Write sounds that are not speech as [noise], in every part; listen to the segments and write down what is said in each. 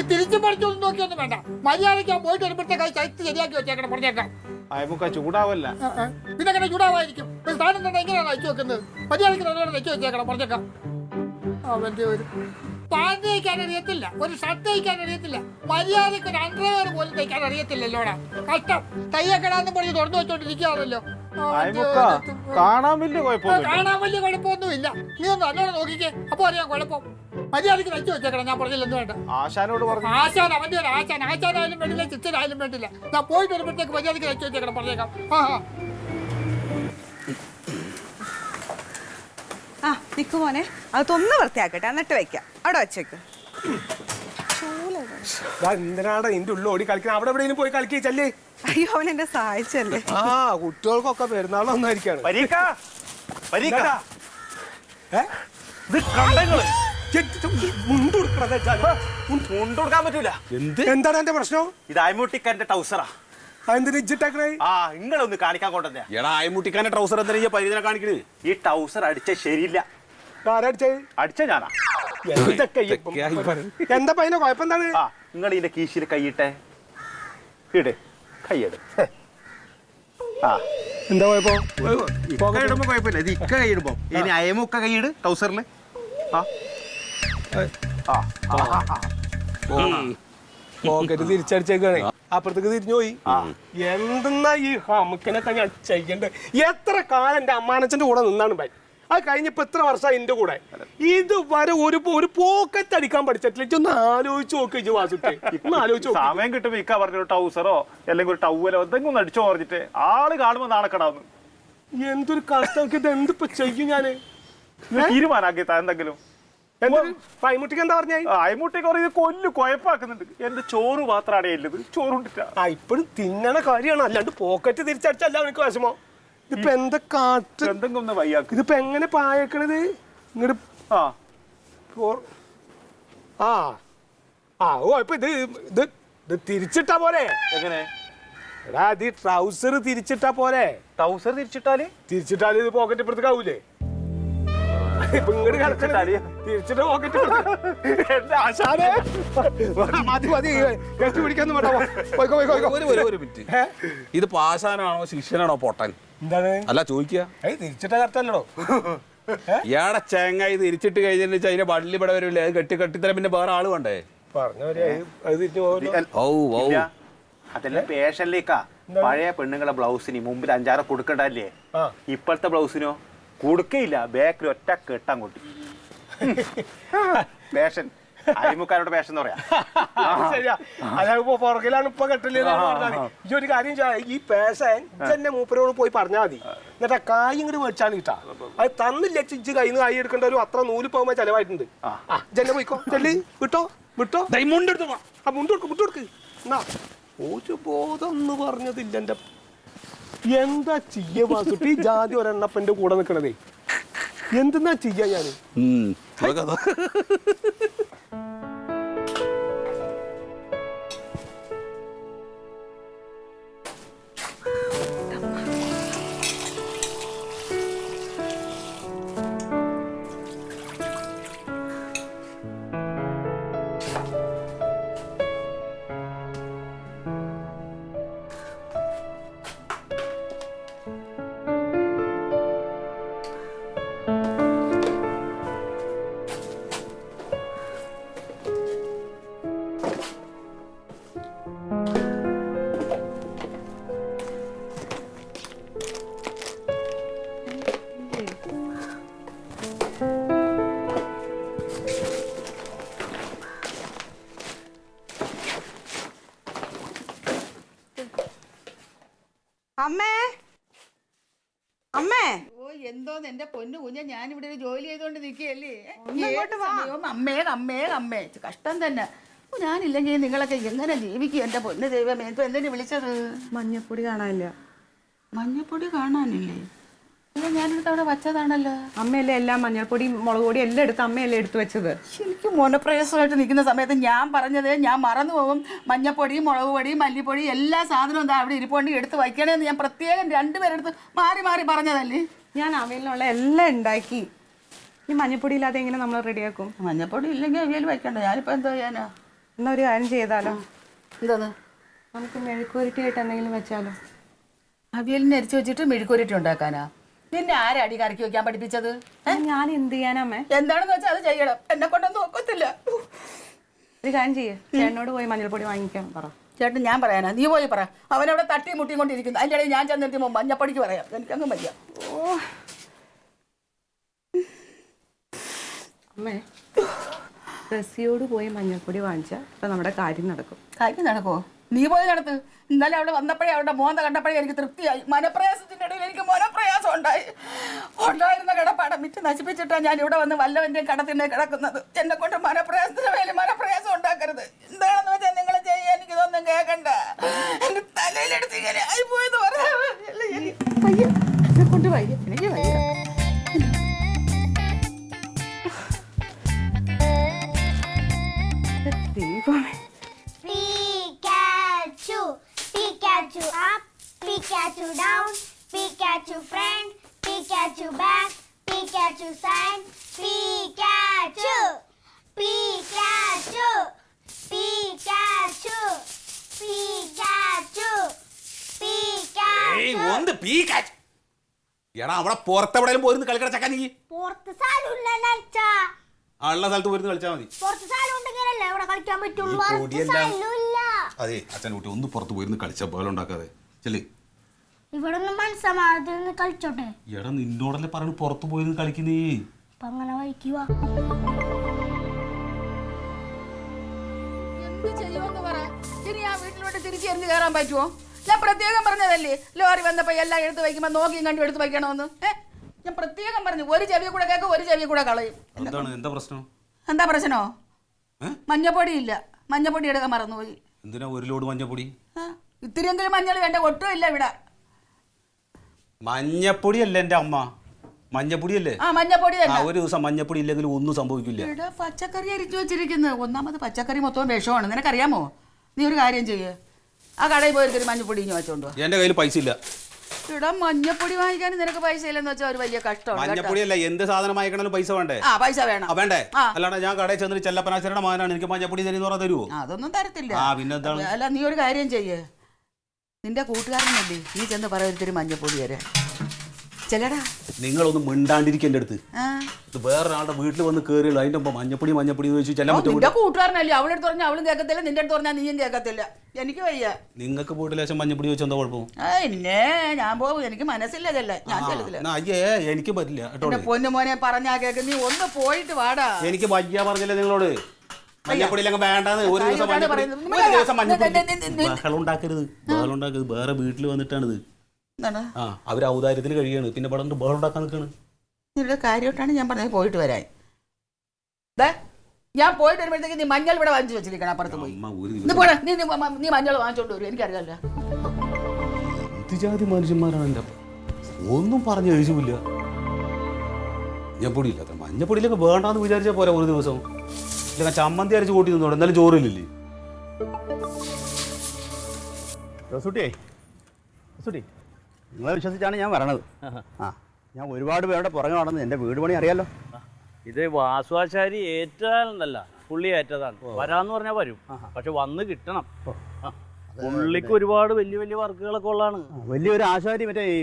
നീ തിരിച്ചു പഠിച്ചൊന്നും നോക്കിയൊന്നും വേണ്ട. മര്യാദയ്ക്ക് ഞാൻ പോയിട്ട് വരുമ്പോഴത്തേക്കായി ചൈത്ത് ശരിയാക്കി വെച്ചേക്കണം പറഞ്ഞേക്കാം. അയമുക്ക ചൂടാവല്ല. പിന്നെ അങ്ങനെ ചൂടാവായിരിക്കും ഒരു സ്ഥാനം തന്നെ എങ്ങനെയാണ് അയച്ചു വെക്കുന്നത്? മര്യാദയ്ക്ക് നല്ലോണം വെച്ച് വെച്ചേക്കണം പറഞ്ഞേക്കാം. അവന്റെ ഒരു പാന്റ് തയ്ക്കാൻ അറിയത്തില്ല. ഒരു ഷർട്ട് തയ്ക്കാൻ അറിയത്തില്ല. മര്യാദയ്ക്ക് ഒരു അണ്ടർവെയർ പോലും തയ്ക്കാൻ അറിയത്തില്ലല്ലോടാ. കഷ്ടം. തയ്യക്കടാന്ന് പറഞ്ഞ് തുറന്നു വെച്ചോണ്ടിരിക്കുകയാണല്ലോ ഒരു- കാണാൻ വലിയ കുഴപ്പമൊന്നും ഇല്ല നീ ഒന്ന് നല്ലോണം നോക്കിക്കേ. അപ്പൊ അറിയാം കുഴപ്പം. മര്യാദയ്ക്ക് വെച്ചു വെച്ചേക്കണം. ഞാൻ പറഞ്ഞില്ലെന്ന് വേണ്ട ആശാനോട് പറഞ്ഞു. ആശാൻ അവന്റെ ഒരു ആശാൻ. ആശാനായാലും വേണ്ടില്ല ചിച്ചനായാലും വേണ്ടില്ല. ഞാൻ പോയി വരുമ്പോഴത്തേക്ക് മര്യാദയ്ക്ക് വെച്ചു വെച്ചേക്കണം പറഞ്ഞേക്കാം. ആ ആ. നിക്ക് മോനെ. അത് തൊന്ന് വൃത്തിയാക്കട്ടെ എന്നിട്ട് വെക്കാം അവിടെ വെച്ചേക്ക്. എന്തിനാടാ നിന്റെ ഉള്ളിൽ ഓടി കളിക്കണം അവിടെ പോയി കളിക്കുക ചെല്ലേ. അയ്യോ അവൻ എന്നെ സഹായിച്ചല്ലേ? ആ കുട്ടികൾക്കൊക്കെ പെരുന്നാൾ ഒന്നായിരിക്കാണ് പരീക്ഷ പരീക്ഷ ഏ? ഇത് കണ്ടങ്ങൾ മുണ്ടൊടുക്കാൻ പറ്റൂല എന്ത്? എന്താണ് എന്റെ പ്രശ്നം? ഇത് അയമുട്ടിക്കാരന്റെ ടൗസറാ നിങ്ങളൊന്ന് കാണിക്കാൻ കൊണ്ടുവന്നേ. എടാ അയമുട്ടിക്കാന്റെ ട്രൗസർ എന്തിനാ ഈ പരിചയം കാണിക്കണേ? ഈ ടൗസർ അടിച്ച ശരിയില്ല. അടിച്ച? ഞാനാ. എന്താ പയ്യനെ കുഴപ്പം എന്താണ്? ആ നിങ്ങൾ ഇതിന്റെ കീശിൽ കൈയിട്ടെ ഇട്. കൈയ്യട് ആ. എന്താ കുഴപ്പം? ഇടുമ്പോ കുഴപ്പമില്ല. ഇത് ഇക്ക കൈയിടുമ്പോ ഇനി അയമൊക്കെ കൈയിട് ടൗസറിൽ ആ. പോക്കറ്റ് തിരിച്ചടിച്ചേക്കാണേ അപ്പുറത്തേക്ക് തിരിഞ്ഞു പോയി. എന്തെന്നാ ഈ ഹമുക്കിനൊക്കെ ഞാൻ ചെയ്യണ്ടേ? എത്ര കാലം എന്റെ അമ്മാനച്ചന്റെ കൂടെ നിന്നാണ് ബൈ അത് കഴിഞ്ഞപ്പോ എത്ര വർഷമായി എന്റെ കൂടെ? ഇതുവരെ ഒരു ഒരു പോക്കറ്റ് അടിക്കാൻ പഠിച്ചിട്ടില്ല. ഒന്ന് ആലോചിച്ച് നോക്ക് ഇജ്ജ് വാസുട്ടെ ഒന്ന് ആലോചിച്ച് സമയം കിട്ടുമ്പോ ഇക്ക പറഞ്ഞൊരു ടൗസറോ അല്ലെങ്കിൽ ഒരു ടൗവലോ എന്തെങ്കിലും ഒന്ന് അടിച്ചു പറഞ്ഞിട്ട് ആൾ കാണുമ്പോ നാണക്കടാവുന്നു എന്തൊരു കഷ്ടം. ഇത് എന്തിപ്പോ ചെയ്യും ഞാൻ? തീരുമാനാക്കി താ എന്തെങ്കിലും? എന്താ? പറഞ്ഞേ? ആ, അയമുട്ടി കുറെ ഇത് കൊല്ലു കുഴപ്പാക്കുന്നുണ്ട് എന്റെ ചോറ് മാത്രമാണ് ഇല്ലത്. ചോറുണ്ടിട്ടാ. ആ ഇപ്പോഴും തിന്നണ കാര്യമാണ്. അല്ലാണ്ട് പോക്കറ്റ് തിരിച്ചടിച്ചല്ല അവനക്ക് വിഷമോ. ഇതിപ്പോ എന്താ കാട്ട്? എന്തെങ്കിലും ഒന്ന് വയ്യാക്ക്. ഇതിപ്പോ എങ്ങനെ പായക്കണത്? ഇങ്ങോട്ട് ആ. ആ. ആ ഓ ഇപ്പൊ ഇത് ഇത് ഇത് തിരിച്ചിട്ടാ പോരെ. എങ്ങനെ? എടാ ഇത് ട്രൗസർ തിരിച്ചിട്ടാ പോരെ. ട്രൗസർ തിരിച്ചിട്ടാൽ? തിരിച്ചിട്ടാൽ ഇത് പോക്കറ്റ് ഇപ്പുറത്തേക്ക് ആവൂലേ? ഇപ്പൊ ഇങ്ങോട്ട് തിരിച്ചിട്ടാൽ? കിടക്കണത്. തിരിച്ചിട്ട് പോക്കറ്റ് എന്റെ ആശാനെ മതി കെട്ടി പിടിക്കാന്ന് ഒരു മിനിറ്റ്. ഇത് പാശാനാണോ ശിഷ്യനാണോ പൊട്ടൻ? എന്താണ്? അല്ല ചോദിക്കുക ഏയ് തിരിച്ചിട്ടാ കറക്റ്റല്ലോ ഇയാടെ ചേങ്ങ ഇത് തിരിച്ചിട്ട് കഴിഞ്ഞിട്ട് വെച്ചാൽ അതിന്റെ വള്ളി ഇവിടെ വരില്ലേ? അത് കെട്ടി കെട്ടിത്തരാൻ പിന്നെ വേറെ ആൾ വേണ്ടേ. അതെല്ലാം പേഷനിലേക്കാ പഴയ പെണ്ണുങ്ങളെ ബ്ലൗസിന് മുമ്പിൽ അഞ്ചാറ് കൊടുക്കണ്ടല്ലേ ഇപ്പോഴത്തെ ബ്ലൗസിനോ? കൊടുക്കയില്ല. ബാക്കിൽ ഒറ്റ കെട്ടാൻ കൊട്ടി പേഷൻ [laughs] അരിമുക്കാരോട് പേഷൻ എന്ന് പറയാ. [laughs] ശരിയാ. അതായത് പുറകിലാണ് ഇപ്പൊ ഈ ഒരു കാര്യം ഈ പേഷൻ തന്നെ മൂപ്പരോട് പോയി പറഞ്ഞാൽ മതി. എന്നിട്ട് ആ കായ് ഇങ്ങോട്ട് മേടിച്ചാണ് കിട്ടാ. അത് തന്നില്ല ചിജ് കൈന്ന് നിന്ന് കായ് എടുക്കേണ്ട ഒരു അത്ര നൂൽ പോകുമ്പോ ചെലവായിട്ടുണ്ട്. ആ ജന്നെ പോയിക്കോ. ചെല്ലി. വിട്ടോ? വിട്ടോ? മുണ്ടെടുത്തു. ആ മുണ്ട് കൊടുക്ക് മുണ്ട് കൊടുക്ക്. എന്നാ? ഒരു ബോധം എന്ന് പറഞ്ഞതില്ല എന്റെ എന്താ ചെയ്യ വാസുട്ടി? ഈ ജാതി ഒരെണ്ണപ്പന്റെ കൂടെ നിക്കണതേ. എന്തെന്നാ ചെയ്യാ ഞാൻ? [laughs] പൊന്നു കുഞ്ഞ ഞാൻ ഇവിടെ ഒരു ജോലി ചെയ്തോണ്ട് നിൽക്കുകയല്ലേ അമ്മേ അമ്മേ അമ്മേ. കഷ്ടം തന്നെ. ഞാനില്ലെങ്കിൽ നിങ്ങളൊക്കെ എങ്ങനെ ജീവിക്കും എന്റെ പൊന്നു ദൈവമേ? ഇപ്പൊ എന്തിനു വിളിച്ചത്? മഞ്ഞപ്പൊടി കാണാനില്ല. മഞ്ഞപ്പൊടി കാണാനില്ലേ? ഞാനെടുത്ത് അവിടെ വച്ചതാണല്ലോ. അമ്മയല്ലേ എല്ലാം മഞ്ഞൾപ്പൊടി മുളക് പൊടി എല്ലാം എടുത്ത് അമ്മയല്ലേ എടുത്തു വെച്ചത്? എനിക്ക് മോനപ്രയാസമായിട്ട് നിൽക്കുന്ന സമയത്ത് ഞാൻ പറഞ്ഞത് ഞാൻ മറന്നു പോകും. മഞ്ഞപ്പൊടി മുളക് പൊടി മല്ലിപ്പൊടി എല്ലാ സാധനവും എന്താ അവിടെ ഇരിപ്പുണ്ട് എടുത്ത് വയ്ക്കണേന്ന് ഞാൻ പ്രത്യേകം രണ്ടുപേരെടുത്ത് മാറി മാറി പറഞ്ഞതല്ലേ? ഞാൻ അവയിലുള്ള എല്ലാം ഉണ്ടാക്കി. ഈ മഞ്ഞപ്പൊടി ഇല്ലാതെ എങ്ങനെ നമ്മൾ റെഡിയാക്കും? മഞ്ഞപ്പൊടി ഇല്ലെങ്കിൽ അവിയൽ വയ്ക്കണ്ട ഞാനിപ്പോ എന്താ ചെയ്യാനാ? എന്നാ ഒരു കാര്യം ചെയ്താലോ? എന്താണ്? നമുക്ക് മെഴുക്കുരുട്ടിയായിട്ട് എന്തെങ്കിലും വെച്ചാലോ? അവിയലിനെ അരിച്ചു വെച്ചിട്ട് മെഴുക്കുരുട്ടി ഉണ്ടാക്കാനാ? നിന്നെ ആരാ അടി കറക്കി വെക്കാൻ പഠിപ്പിച്ചത്? ഞാൻ എന്ത് ചെയ്യാനമ്മേ എന്താണെന്ന് വെച്ചാൽ അത് ചെയ്യണം. എന്നെ കൊണ്ടൊന്നും നോക്കത്തില്ല ഒരു കാര്യം ചെയ്യേ. ചേട്ടനോട് പോയി മഞ്ഞൾപ്പൊടി വാങ്ങിക്കാൻ പറ. ചേട്ടൻ ഞാൻ പറയാനാ? നീ പോയി പറ. അവനവിടെ തട്ടി മുട്ടിയും കൊണ്ടിരിക്കുന്നു. അതിന്റെ ഇടയിൽ ഞാൻ ചെന്നെത്തി മഞ്ഞപ്പടിക്ക് പറയാം. എനിക്കങ്ങ് വയ്യ അമ്മേ റസിയോട് പോയി മഞ്ഞൾപ്പൊടി വാങ്ങിച്ചാൽ ഇപ്പൊ നമ്മുടെ കാര്യം നടക്കും. കാര്യം നടക്കോ നീ പോയി നടത്ത് ഇന്നലെ അവിടെ വന്നപ്പോഴേ അവരുടെ മോന്ത കണ്ടപ്പോഴേ എനിക്ക് തൃപ്തിയായി. മനപ്രയാസത്തിന്റെ ഇടയിൽ എനിക്ക് മനപ്രയാസം ഉണ്ടായി. ഉണ്ടായിരുന്ന കിടപ്പാടം വിറ്റ് നശിപ്പിച്ചിട്ടാണ് ഞാൻ ഇവിടെ വന്ന് വല്ലവന്റെയും കടത്തിന്റെ കിടക്കുന്നത്. എന്നെ കൊണ്ട് മനപ്രയാസത്തിന് മേലെ മനപ്രയാസം ഉണ്ടാക്കരുത്. എന്താണെന്ന് വെച്ചാൽ നിങ്ങൾ ചെയ്യാൻ എനിക്ക് ഇതൊന്നും കേൾക്കണ്ട എന്റെ തലയിലെടുത്ത് ഇങ്ങനെ ആയി പോയെന്ന് എന്നെ കൊണ്ട് വയ്യ എനിക്ക് വയ്യ ദൈവമേ Pikachu, Pikachu up, Pikachu down, Pikachu friend, Pikachu back, Pikachu side, Pikachu, ഒന്ന് പീക്കാച്ച് എടാ അവിടെ പുറത്തെവിടെയും പോയിരുന്നു കളിക്കട ചക്ക നീ പുറത്ത് സ്ഥലമില്ല നച്ചാ ആ ഉള്ള സ്ഥലത്ത് പോയിരുന്നു കളിച്ചാൽ മതി. പുറത്ത് സ്ഥലം ഉണ്ടെങ്കിലല്ലേ ഇവിടെ കളിക്കാൻ പറ്റുള്ളൂ? ഈ പുറത്ത് പൊടിയെല്ലാം- സ്ഥലമില്ല അതെ അച്ഛൻ കുട്ടി ഒന്ന് പുറത്ത് പോയിരുന്നു കളിച്ച പോലെ ഉണ്ടാക്കാതെ. ചെല്ലി. ഇവിടെ ഒന്ന് മനസ്സമാനത്തിൽ നിന്ന് കളിച്ചോട്ടെ. എടാ നിന്നോടല്ലേ പറഞ്ഞു പുറത്ത് പോയിരുന്നു കളിക്കുന്നേ. അപ്പൊ അങ്ങനെ വഹിക്കുക എന്ത് ചെയ്യുമെന്ന് പറ. ശരി ആ വീട്ടിലോട്ട് തിരിച്ചു എറിഞ്ഞു കയറാൻ പറ്റുമോ ഞാൻ പ്രത്യേകം പറഞ്ഞതല്ലേ? ലോറി വന്നപ്പോ എല്ലാം എടുത്ത് വയ്ക്കുമ്പോ നോക്കിയും കണ്ടു എടുത്ത് വയ്ക്കണമെന്ന്? ഏ? ഞാൻ പ്രത്യേകം പറഞ്ഞു ഒരു ചെവി കൂടെ കേൾക്കും ഒരു ചെവി കൂടെ കളയും. എന്താണ്? എന്താ പ്രശ്നം? എന്താ പ്രശ്നമോ? മഞ്ഞപ്പൊടി ഇല്ല. മഞ്ഞപ്പൊടി എടുക്കാൻ മറന്നുപോയി. എന്തിനാ ഒരു ലോഡ് മഞ്ഞപ്പൊടി? ഇത്തിരിയെങ്കിലും മഞ്ഞൾ വേണ്ട ഒട്ടും ഇല്ല ഇവിടെ. മഞ്ഞപ്പൊടി എന്റെ എന്റെ അമ്മ മഞ്ഞപ്പൊടി അല്ലേ ആ മഞ്ഞപ്പൊടി ഒരു ദിവസം മഞ്ഞപ്പൊടി ഇല്ലെങ്കിൽ ഒന്നും സംഭവിക്കില്ല. ഇവിടെ പച്ചക്കറി അരിച്ചു വെച്ചിരിക്കുന്നത് ഒന്നാമത് പച്ചക്കറി മൊത്തം വിഷമാണ്. നിനക്കറിയാമോ? നീ ഒരു കാര്യം ചെയ്യ്. ആ കടയിൽ പോയി ഒരു മഞ്ഞപ്പൊടി ഇനി വെച്ചോണ്ട് വാ. എന്റെ കയ്യിൽ പൈസ ഇല്ല. ഇവിടെ മഞ്ഞപ്പൊടി വാങ്ങിക്കാൻ നിനക്ക് പൈസ ഇല്ലെന്ന് വെച്ചാൽ ഒരു വലിയ കഷ്ടമാണ് കേട്ടോ. മഞ്ഞപ്പൊടി അല്ല എന്ത് സാധനം വാങ്ങിക്കണമെങ്കിലും പൈസ വേണ്ടേ? ആ പൈസ വേണം. ആ വേണ്ടേ? ആ. അല്ലാണ്ട് ഞാൻ കടയിൽ ചെന്നിട്ട് ചെല്ലപ്പനാശ്വരുടെ മകനാണ്. എനിക്ക് മഞ്ഞപ്പൊടി തരുന്ന പറഞ്ഞാൽ തരുമോ ആ, അതൊന്നും തരത്തില്ല. ആ പിന്നെന്താണ്? അല്ല നീ ഒരു കാര്യം ചെയ്യേ. നിന്റെ കൂട്ടുകാരനല്ലേ? നീ ചെന്ന് പറയൊരുത്തിരി മഞ്ഞപ്പൊടി തരാൻ. ചെല്ലടാ. നിങ്ങളൊന്ന് മിണ്ടാണ്ടിരിക്കും എന്റെ അടുത്ത്. ഇത് വേറൊരാളുടെ വീട്ടിൽ വന്ന് കയറിയുള്ളൂ അതിന്റെ ഒപ്പം മഞ്ഞപ്പൊടി മഞ്ഞപ്പൊടി എന്ന് ചോദിച്ചു ചെല്ലാൻ നിന്റെ കൂട്ടുകാരനല്ലേ? അവളെടുത്ത് പറഞ്ഞാൽ അവളും കേൾക്കത്തില്ല നിന്റെ അടുത്ത് പറഞ്ഞാൽ നീയും കേൾക്കത്തില്ല എനിക്ക് വയ്യ. നിങ്ങൾക്ക് പോയിട്ട് ലേശം മഞ്ഞപ്പൊടി ചോദിച്ചാൽ എന്താ കുഴപ്പം? ആ ഇന്നെ ഞാൻ പോകും. എനിക്ക് മനസ്സില്ല ചെല്ല ഞാൻ ചെല്ലത്തില്ല. അയ്യേ എനിക്ക് പറ്റില്ല കേട്ടോ പൊന്നു മോനെ പറഞ്ഞാ കേക്ക് നീ ഒന്ന് പോയിട്ട് വാടാ. എനിക്ക് വയ്യ പറഞ്ഞില്ല നിങ്ങളോട്? വേണ്ടാന്ന്. ഒരു ദിവസം മഞ്ഞപ്പൊടി വേറെ വീട്ടിൽ വന്നിട്ടാണിത്. ആ അവർ ഔദാര്യത്തിൽ കഴിയാണ്. പിന്നെ ഇവിടെ ബഹളം ഉണ്ടാക്കാൻ നിൽക്കാണ്. നിങ്ങളുടെ കാര്യമായിട്ടാണ് ഞാൻ പറഞ്ഞത് പോയിട്ട് വരാൻ. ദേ, ഞാൻ പോയിട്ട് വരുമ്പോഴത്തേക്ക് നീ മഞ്ഞൾ ഇവിടെ വാങ്ങിച്ചു വെച്ചിരിക്കണം അപ്പുറത്ത് പോയി. അമ്മ ഒരു നീ ദിവസം പോടാ നീ നീ മ- നീ മഞ്ഞൾ വാങ്ങിച്ചോണ്ട് വരും എനിക്കറിയാലോ. എന്ത് ജാതി മനുഷ്യന്മാരാണ് എന്റെ അപ്പം? ഒന്നും പറഞ്ഞ് കഴിച്ചില്ല മഞ്ഞപ്പൊടി ഇല്ലാത്ത മഞ്ഞപ്പൊടിയിലൊക്കെ വേണ്ടാന്ന് വിചാരിച്ചാൽ പോരാ ഒരു ദിവസം. ഇല്ലെങ്കിൽ ചമ്മന്തി അരച്ച് കൂട്ടി നിന്നോടെ എന്നാലും ചോറില്ലേ റസൂട്ടിയേ റസൂട്ടി. നിങ്ങളെ വിശ്വസിച്ചാണ് ഞാൻ വരണത്. ആ ഞാൻ ഒരുപാട് പേരുടെ പുറകെ നടന്ന് എന്റെ വീട് പണി അറിയാലോ. ഇത് വാസുവാശാരി ഏറ്റാലല്ല പുള്ളി ഏറ്റതാണ്. വരാന്ന് പറഞ്ഞാൽ വരും. പക്ഷെ വന്ന് കിട്ടണം. പുള്ളിക്ക് ഒരുപാട് വലിയ വലിയ വർക്കുകളൊക്കെ ഉള്ളതാണ്. വലിയൊരു ആശാരി മറ്റേ ഈ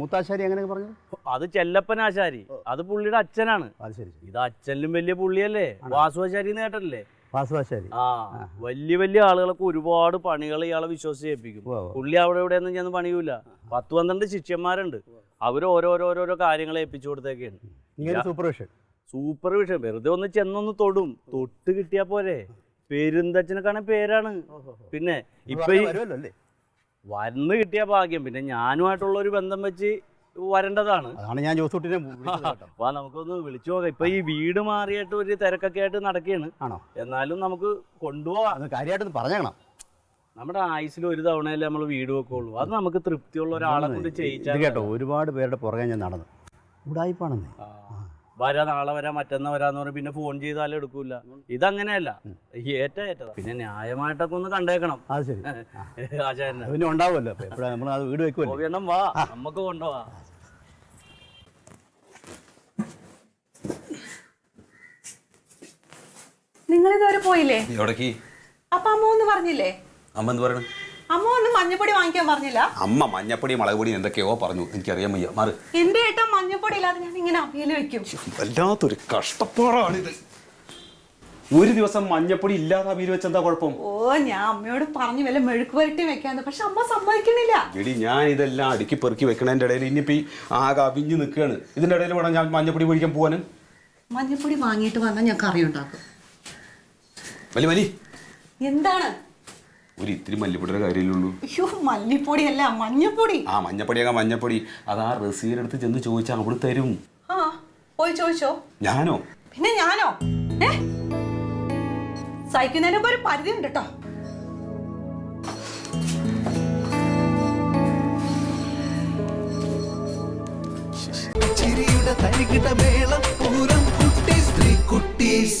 മുത്താശാരി അങ്ങനെയൊക്കെ പറഞ്ഞു അത് ചെല്ലപ്പൻ ആശാരി. അത് പുള്ളിയുടെ അച്ഛനാണ്. ഇത് അച്ഛനിലും വലിയ പുള്ളിയല്ലേ? വാസുവാശാരി എന്ന് കേട്ടല്ലേ? വാസുവാശാരി. ആ വലിയ വലിയ ആളുകളൊക്കെ ഒരുപാട് പണികൾ ഇയാളെ വിശ്വസിച്ച് ഏൽപ്പിക്കും. പുള്ളി അവിടെ എവിടെയൊന്നും ചെന്ന് പണിയൂല. പത്ത് പന്ത്രണ്ട് ശിഷ്യന്മാരുണ്ട്. അവർ ഓരോരോരോരോ കാര്യങ്ങൾ ഏൽപ്പിച്ചു കൊടുത്തേക്കാണ്. സൂപ്പർവിഷൻ സൂപ്പർവിഷൻ വെറുതെ ഒന്ന് ചെന്നൊന്ന് തൊടും. തൊട്ട് കിട്ടിയാ പോരെ. പെരുന്തച്ഛനൊക്കെ പേരാണ്. പിന്നെ ഇപ്പൊ വന്ന് കിട്ടിയ ഭാഗ്യം. പിന്നെ ഞാനുമായിട്ടുള്ള ഒരു ബന്ധം വെച്ച് വരേണ്ടതാണ്. അതാണ് ഞാൻ ജോസൂട്ടിനെ [laughs] വാ നമുക്കൊന്ന് വിളിച്ചു നോക്കാം. ഇപ്പൊ ഈ വീട് മാറിയിട്ട് ഒരു തിരക്കൊക്കെ ആയിട്ട് നടക്കുകയാണ് ആണോ? എന്നാലും നമുക്ക് കൊണ്ടുപോവാം. കാര്യമായിട്ട് കാര്യമായിട്ടൊന്ന് പറഞ്ഞേക്കണം. നമ്മുടെ ആയുസിൽ ഒരു തവണയല്ലേ നമ്മൾ വീട് വെക്കുള്ളൂ. അത് നമുക്ക് തൃപ്തിയുള്ള ഒരാളെ കൊണ്ട് ഇത് ചെയ്യിച്ചാൽ കേട്ടോ ഒരുപാട് പേരുടെ പുറകെ ഞാൻ നടന്നു. ഉടായ്പാണെന്ന് ആ. വരാ നാളെ വരാ മറ്റന്നാ വരാന്ന് പറഞ്ഞ് പിന്നെ ഫോൺ ചെയ്താലും എടുക്കൂല. ഇതങ്ങനെയല്ല. ഏറ്റ ഏറ്റതാ പിന്നെ ന്യായമായിട്ടൊക്കെ ഒന്ന് കണ്ടേക്കണം. അത് ശരി. [laughs] പിന്നെ ഉണ്ടാവുമല്ലോ. നമ്മൾ അത് വീട് വെക്കുമല്ലോ. വേണം വാ നമുക്ക് കൊണ്ടുപോവാ നിങ്ങൾ ഇതുവരെ പോയില്ലേ? എവിടേക്ക്? അപ്പൊ അമ്മ ഒന്ന് പറഞ്ഞില്ലേ? അമ്മ എന്ന് പറയണേ? അമ്മ ഒന്ന് മഞ്ഞപ്പൊടി വാങ്ങിക്കാൻ പറഞ്ഞില്ല. അമ്മ മഞ്ഞപ്പൊടി മുളക് പൊടി എന്തൊക്കെയോ പറഞ്ഞു. എനിക്കറിയാൻ വയ്യ. മാറ്. എന്റെ ഏട്ടാ മഞ്ഞപ്പൊടി ഇല്ലാതെ ഞാൻ ഇങ്ങനെ അവിയൽ വെക്കും. വല്ലാത്തൊരു കഷ്ടപ്പാടാണിത്. ഒരു ദിവസം മഞ്ഞപ്പൊടി ഇല്ലാതെ അവിയൽ വെച്ചെന്താ കുഴപ്പം? ഓ ഞാൻ അമ്മയോട് പറഞ്ഞു വല്ല മെഴുക്ക് പുരട്ടി വെക്കാന്ന്. പക്ഷെ അമ്മ സമ്മതിക്കണില്ല എടി ഞാൻ ഇതെല്ലാം അടുക്കി പെറുക്കി വെക്കണതിന്റെ ഇടയിൽ ഇനിയിപ്പോ ഈ ആകെ അവിഞ്ഞു നിൽക്കുകയാണ് ഇതിന്റെ ഇടയിൽ വേണം ഞാൻ മഞ്ഞപ്പൊടി പൊടിക്കാൻ പോകാനും മഞ്ഞപ്പൊടി വാങ്ങിയിട്ട് വന്നാൽ ഞാൻ കറി ഉണ്ടാക്കും. വലി. എന്താണ്? ഒരു ഇത്തിരി മല്ലിപ്പൊടിയുടെ കാര്യമില്ലുള്ളൂ അയ്യോ മല്ലിപ്പൊടി അല്ല മഞ്ഞപ്പൊടി. ആ മഞ്ഞപ്പൊടിയാകാം മഞ്ഞപ്പൊടി. അത് ആ റസീലെടുത്ത് ചെന്ന് ചോദിച്ചാൽ അവൾ തരും. ആ പോയി ചോദിച്ചോ. ഞാനോ? പിന്നെ ഞാനോ? ഏ? സഹിക്കുന്നതിനൊക്കെ ഒരു പരിധി ഉണ്ട് കേട്ടോ ചിരിയുടെ തരികിട്ട മേളം പൂരം കുട്ടി സ്ത്രീ കുട്ടീസ്